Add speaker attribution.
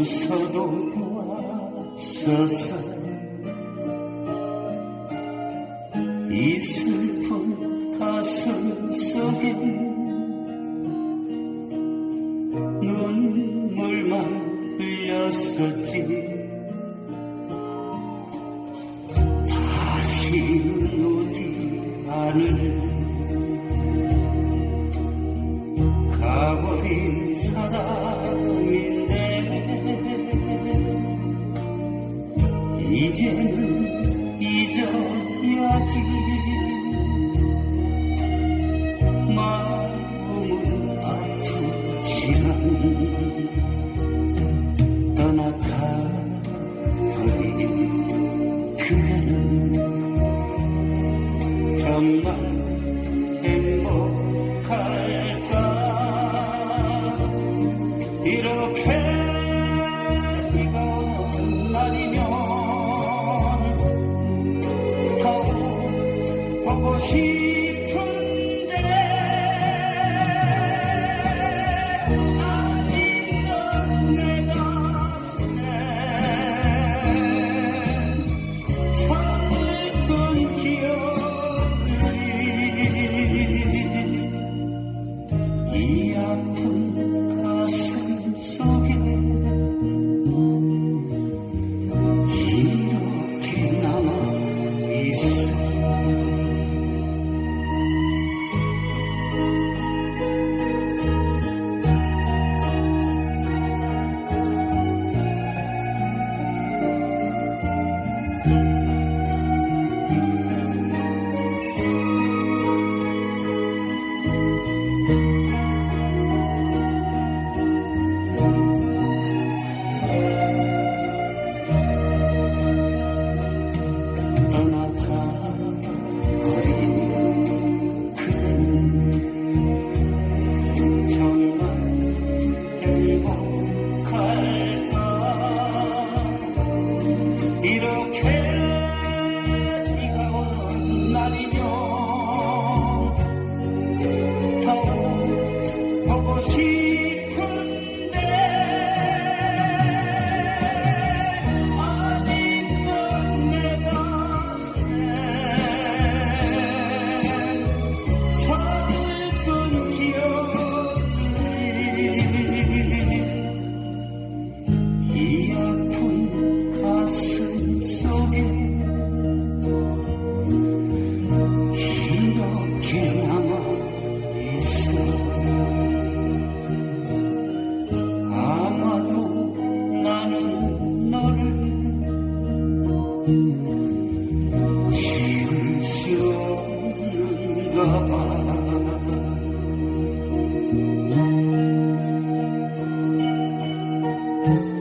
Speaker 1: 웃어도 보았어서. 이 슬픈 가슴 속에 눈물만 흘렸었지. 다시 오지 않을 마음은 아프지만 보고 싶은데 아직도 내 가슴에 철근 기억들이 이 아픈 이 아픈 가슴 속에 이렇게 남아 있어. 아마도 나는 너를 지울 수 없는가 봐. thank you